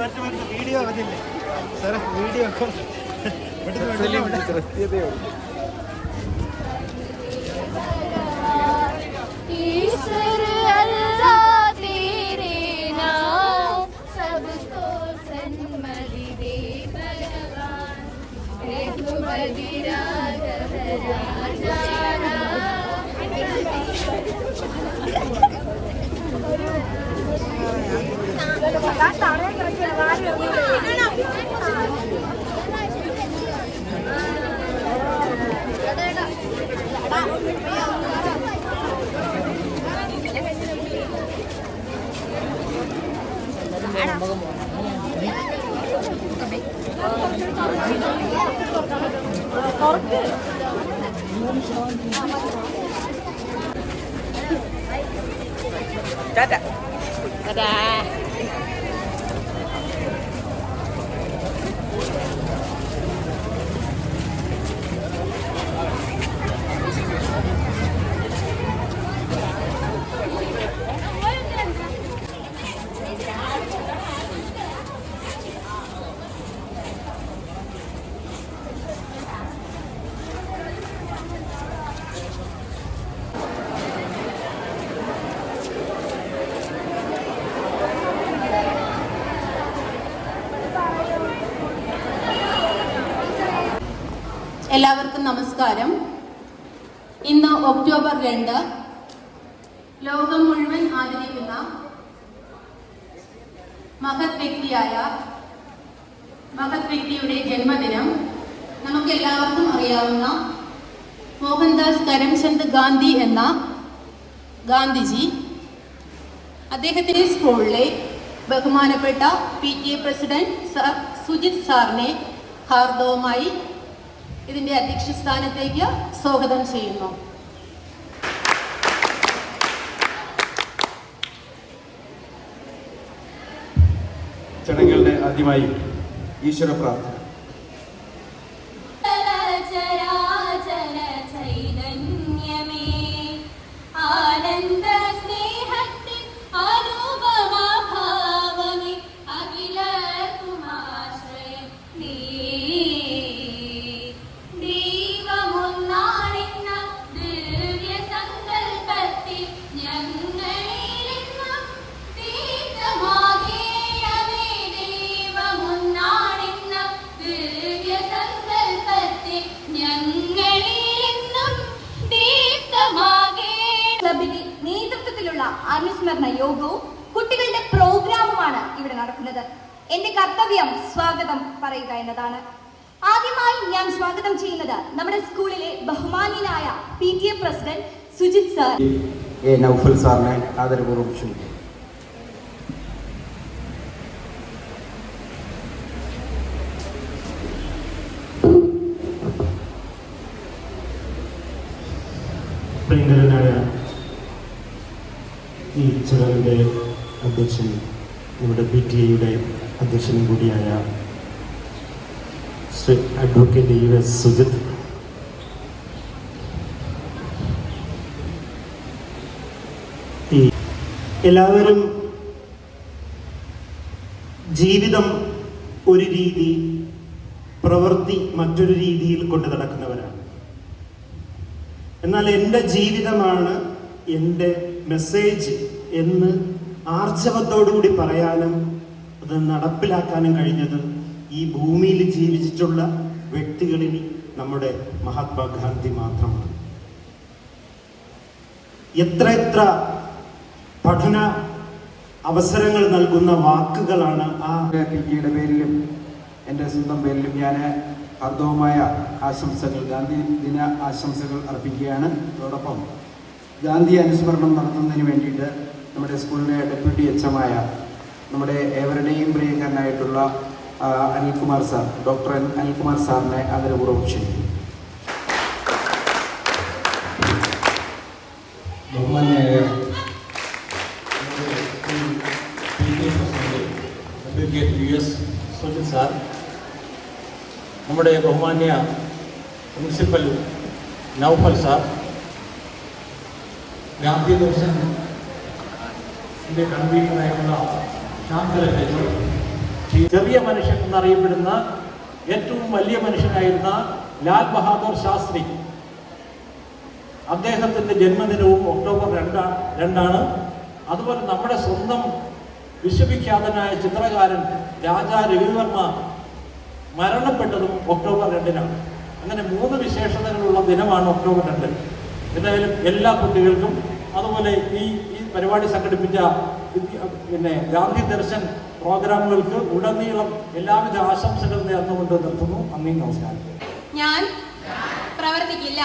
വരട്ടെ വരട്ടെ വീഡിയോ അതില്ലേ സാറേ വീഡിയോ ഈശ്വര അല്ലാ Yeah. Dadah. Dadah. എല്ലാവർക്കും നമസ്കാരം. ഇന്ന് ഒക്ടോബർ രണ്ട്. ലോകം മുഴുവൻ ആദരിക്കുന്ന മഹത് വ്യക്തിയായ മഹത് വ്യക്തിയുടെ ജന്മദിനം നമുക്ക് എല്ലാവർക്കും അറിയാവുന്ന മോഹൻദാസ് കരംചന്ദ് ഗാന്ധി എന്ന ഗാന്ധിജി അദ്ദേഹത്തിന്റെ സ്കൂളിലെ ബഹുമാനപ്പെട്ട P T A president sir Sujith സാറിനെ ഹാർദവുമായി ഇതിന്റെ അധ്യക്ഷ സ്ഥാനത്തേക്ക് സ്വാഗതം ചെയ്യുന്നു. ചടങ്ങുകളുടെ ആദ്യമായി ഈശ്വര പ്രാർത്ഥന കർത്തവ്യം സ്വാഗതം പറയുക എന്നതാണ്. ആദ്യമായി ഞാൻ സ്വാഗതം ചെയ്യുന്നത് നമ്മുടെ സ്കൂളിലെ ബഹുമാന്യനായ P T A president Sujith sir. A Naufal സാറിനെ ആദരപൂർവം ക്ഷണിക്കുന്നു. പ്രിയങ്കരനായ ഈ ചടങ്ങിന്റെ അധ്യക്ഷൻ നമ്മുടെ പി ടി എയുടെ അധ്യക്ഷനും കൂടിയായ Shri advocate U S Sujith. എല്ലാവരും ജീവിതം ഒരു രീതി പ്രവൃത്തി മറ്റൊരു രീതിയിൽ കൊണ്ടു നടക്കുന്നവരാണ്. എന്നാൽ എന്റെ ജീവിതമാണ് എന്റെ മെസ്സേജ് എന്ന് ആർജവത്തോടുകൂടി പറയാനും അത് നടപ്പിലാക്കാനും കഴിഞ്ഞത് ഈ ഭൂമിയിൽ ജീവിച്ചിട്ടുള്ള വ്യക്തികളിൽ നമ്മുടെ മഹാത്മാഗാന്ധി മാത്രമാണ്. എത്ര എത്ര പഠന അവസരങ്ങൾ നൽകുന്ന വാക്കുകളാണ് ആ പി പേരിലും എന്റെ സ്വന്തം പേരിലും ഞാൻ അർദ്ധവുമായ ആശംസകൾ ഗാന്ധി ദിന ആശംസകൾ അർപ്പിക്കുകയാണ്. അതോടൊപ്പം ഗാന്ധി അനുസ്മരണം നടത്തുന്നതിന് വേണ്ടിയിട്ട് നമ്മുടെ സ്കൂളിലെ ഡെപ്യൂട്ടി എച്ച് എമായ നമ്മുടെ ഏവരുടെയും പ്രിയങ്കരനായിട്ടുള്ള അനിൽകുമാർ സാർ ഡോക്ടർ അനിൽകുമാർ സാറിനെ ആദരപൂർവം ക്ഷണിക്കും ബഹുമാന്യായ advocate U S Sujith sir നമ്മുടെ ബഹുമാന്യ പ്രിൻസിപ്പൽ നൗഫൽ സാർ ഗാന്ധി ദിവസം ഇതിന്റെ ചെറിയ മനുഷ്യൻ എന്നറിയപ്പെടുന്ന ഏറ്റവും വലിയ മനുഷ്യനായിരുന്ന ലാൽ ബഹാദൂർ ശാസ്ത്രി. അദ്ദേഹത്തിന്റെ ജന്മദിനവും ഒക്ടോബർ രണ്ടാണ് രണ്ടാണ്. അതുപോലെ നമ്മുടെ സ്വന്തം വിശ്വവിഖ്യാതനായ ചിത്രകാരൻ രാജാ രവിവർമ്മ മരണപ്പെട്ടതും ഒക്ടോബർ രണ്ടിനാണ്. അങ്ങനെ മൂന്ന് വിശേഷതകളുള്ള ദിനമാണ് ഒക്ടോബർ രണ്ട്. എന്തായാലും എല്ലാ കുട്ടികൾക്കും അതുപോലെ ഈ ഈ പരിപാടി സംഘടിപ്പിച്ച പിന്നെ ഗാന്ധി ദർശൻ പ്രോഗ്രാമുകൾക്ക് ഉടനീളം എല്ലാവിധ ആശംസകൾ നേർന്നുകൊണ്ട് നിർത്തുന്നു. നന്ദി നമസ്കാരം. ഞാൻ പ്രവർത്തിക്കില്ല.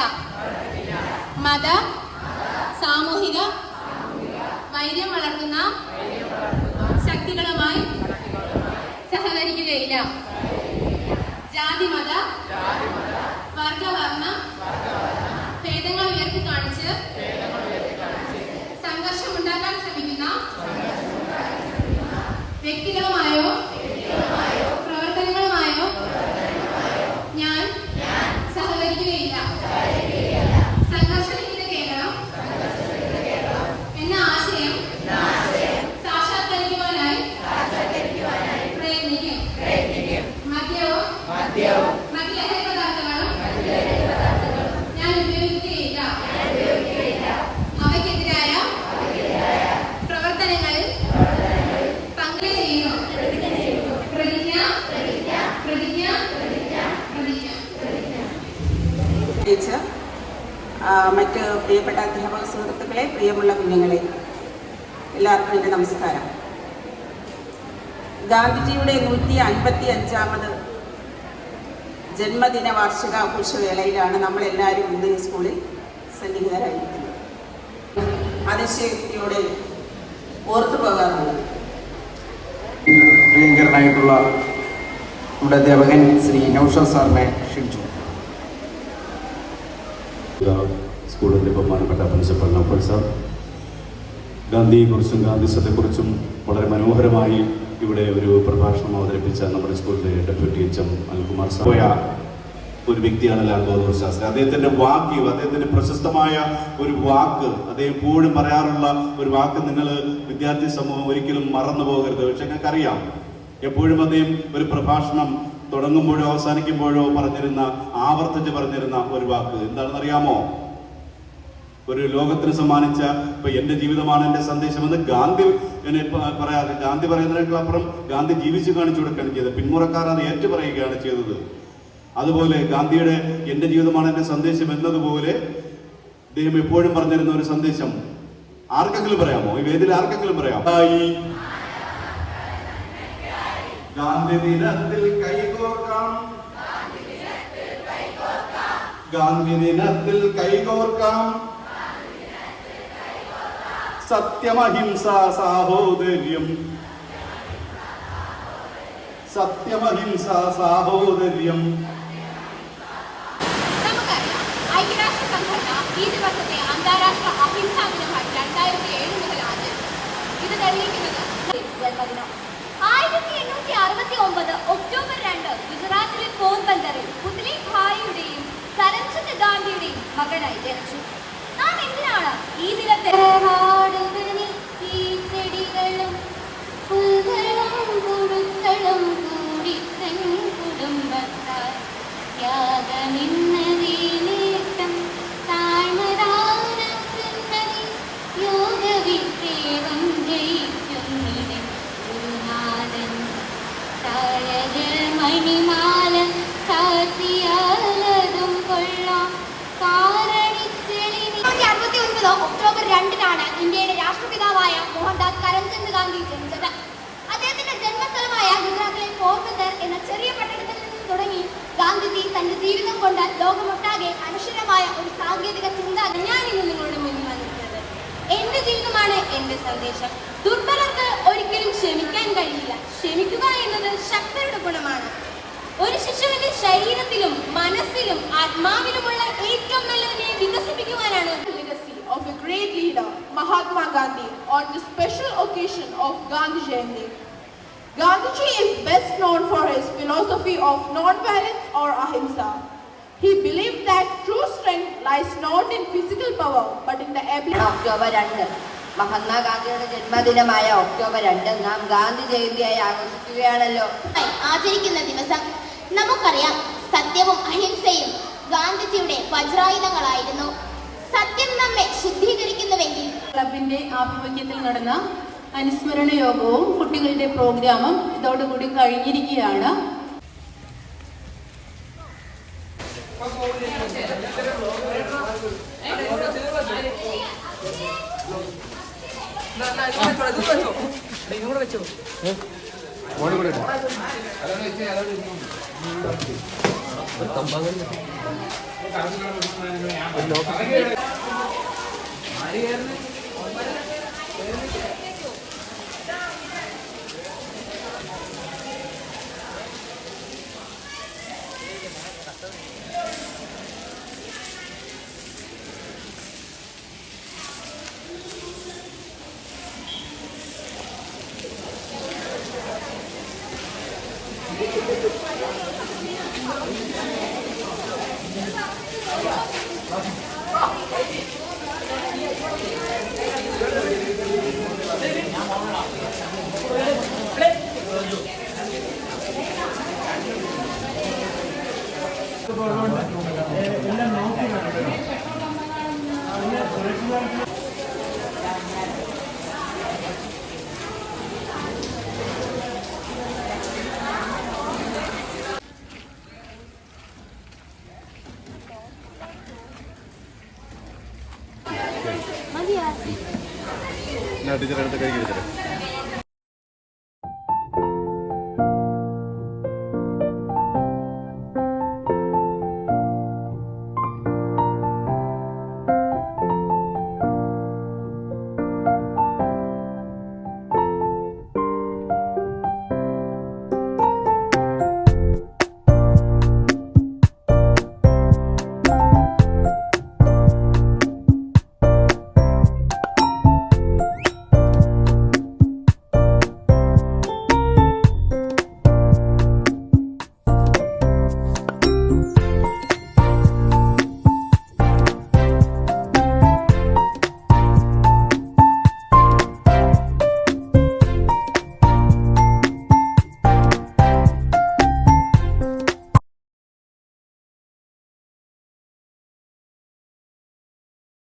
മത സാമൂഹിക വൈര്യം വളർത്തുന്ന ശക്തികളുമായി സഹകരിക്കുകയില്ല. ജാതി മത മറ്റ് പ്രിയപ്പെട്ട അധ്യാപക സുഹൃത്തുക്കളെ പ്രിയമുള്ള കുഞ്ഞുങ്ങളെ എല്ലാവർക്കും എന്റെ നമസ്കാരം. ഗാന്ധിജിയുടെ നൂറ്റി അൻപത്തി അഞ്ചാമത് ജന്മദിന വാർഷികാഘോഷ വേളയിലാണ് നമ്മളെല്ലാവരും ഇന്ന് ഈ സ്കൂളിൽ സന്നിഹിതരായിരിക്കുന്നത്. അതിശയക്തിയോടെ ഓർത്തു പോകാറുള്ളത് പ്രിയങ്കരനായിട്ടുള്ള നമ്മുടെ അധ്യാപകൻ ശ്രീ നൌഷ സാറിനെ ക്ഷണിച്ചു. സ്കൂളിന്റെ ബഹുമാനപ്പെട്ട പ്രിൻസിപ്പൽ നൗഫൽ സാർ. ഗാന്ധിയെക്കുറിച്ചും ഗാന്ധിസത്തെക്കുറിച്ചും വളരെ മനോഹരമായി ഇവിടെ ഒരു പ്രഭാഷണം അവതരിപ്പിച്ച നമ്മുടെ സ്കൂളിലെ ഡെപ്യൂട്ടി എച്ച് എം അനിൽകുമാർ സോയ ഒരു വ്യക്തിയാണ് ലാൽ ബഹദൂർ ശാസ്ത്രി അദ്ദേഹത്തിന്റെ വാക്യം അദ്ദേഹത്തിന്റെ പ്രശസ്തമായ ഒരു വാക്ക് അദ്ദേഹം എപ്പോഴും പറയാറുള്ള ഒരു വാക്ക് നിങ്ങൾ വിദ്യാർത്ഥി സമൂഹം ഒരിക്കലും മറന്നു പോകരുത്. പക്ഷെ ഞങ്ങൾക്കറിയാം എപ്പോഴും അദ്ദേഹം ഒരു പ്രഭാഷണം തുടങ്ങുമ്പോഴോ അവസാനിക്കുമ്പോഴോ പറഞ്ഞിരുന്ന ആവർത്തിച്ച് പറഞ്ഞിരുന്ന ഒരു വാക്ക്. എന്താണെന്ന് അറിയാമോ ഒരു ലോകത്തിന് സമ്മാനിച്ച ഇപ്പൊ എന്റെ ജീവിതമാണ് എന്റെ സന്ദേശം എന്ന് ഗാന്ധി എന്നെ പറയാറ്. ഗാന്ധി പറയുന്നതിനേക്കാൾ അപ്പുറം ഗാന്ധി ജീവിച്ച് കാണിച്ചു കൊടുക്കുകയാണ് ചെയ്തത്. പിന്മുറക്കാർ അത് ഏറ്റു പറയുകയാണ് ചെയ്തത്. അതുപോലെ ഗാന്ധിയുടെ എന്റെ ജീവിതമാണ് എന്റെ സന്ദേശം എന്നതുപോലെ അദ്ദേഹം എപ്പോഴും പറഞ്ഞിരുന്ന ഒരു സന്ദേശം. ആർക്കെങ്കിലും പറയാമോ? ഈ വേദിയിൽ ആർക്കെങ്കിലും പറയാമോ? ഈ ഗാന്ധി ദിനത്തിൽ കൈകോർക്കാം. ഗാന്ധി ദിനത്തിൽ കൈകോർക്കാം. സത്യമഹിംസ സാഹോദര്യം. സത്യമഹിംസ സാഹോദര്യം. ഈ ദിവസത്തെ അന്താരാഷ്ട്ര അഹിംസാ ദിനമായി രണ്ടായിരത്തി ഏഴ് മുതൽ ആചരിച്ചു ഇത് തെളിയിക്കുന്നത് ആയിരത്തി എണ്ണൂറ്റി അറുപത്തി ഒമ്പത് ഒക്ടോബർ രണ്ട് ഗുജറാത്തിലെ പോർബന്ദറിൽ പുത്ലി ഭായിയുടെയും കരംചന്ദ് ഗാന്ധിയുടെയും മകനായി ജനിച്ചു. നാം എന്തിനാണ് ഈ ദിനത്തെ ഒക്ടോബർ രണ്ടിനാണ് ഇന്ത്യയുടെ രാഷ്ട്രപിതാവായ മോഹൻദാസ് കരംചന്ദ് ഗാന്ധി ജനിച്ചത്. അദ്ദേഹത്തിന്റെ ജന്മസ്ഥലമായ ഗുജറാത്തിലെ പോർബന്ദർ എന്ന ചെറിയ പട്ടണത്തിൽ നിന്ന് തുടങ്ങി ഗാന്ധിജി തന്റെ ജീവിതം കൊണ്ട് ലോകമൊട്ടാകെ അനശ്വരമായ ഒരു സാങ്കേതിക ചിന്ത ഞാൻ ഇന്ന് നിങ്ങളുടെ മുന്നിൽ വന്നിരിക്കുന്നത്. എന്റെ ജീവിതമാണ് എന്റെ സന്ദേശം. ദുർബലർക്ക് ഒരിക്കലും ക്ഷമിക്കാൻ കഴിയില്ല. ക്ഷമിക്കുക എന്നത് ശക്തരുടെ ഗുണമാണ്. ഒരു ശിശുവിന്റെ ശരീരത്തിലും മനസ്സിലും ആത്മാവിലുമുള്ള ഏറ്റവും നല്ലതിനെ വികസിപ്പിക്കുവാനാണ് leader, Mahatma Gandhi, on the special occasion of Gandhi Jayanti. Gandhiji is best known for his philosophy of non-violence or ahimsa. He believed that true strength lies not in physical power but in the ability October രണ്ട് മഹാത്മാഗാന്ധിയുടെ ജന്മദിനമായ October രണ്ട് നാം ഗാന്ധി ജയന്തിയായി ആഘോഷിക്കുകയാണല്ലോ ആചരിക്കുന്ന ദിവസം നമുക്കറിയാം സത്യവും അഹിംസയും ഗാന്ധിജിയുടെ വജ്രായുധങ്ങളായിരുന്നു സത്യം നമ്മെ ശുദ്ധീകരിക്കുന്നുവെങ്കിൽ ക്ലബിന്റെ ആഭിമുഖ്യത്തിൽ നടന്ന അനുസ്മരണ യോഗവും കുട്ടികളുടെ പ്രോഗ്രാമും ഇതോടുകൂടി കഴിഞ്ഞിരിക്കുകയാണ്. ടീച്ചർ അടുത്ത് കൈ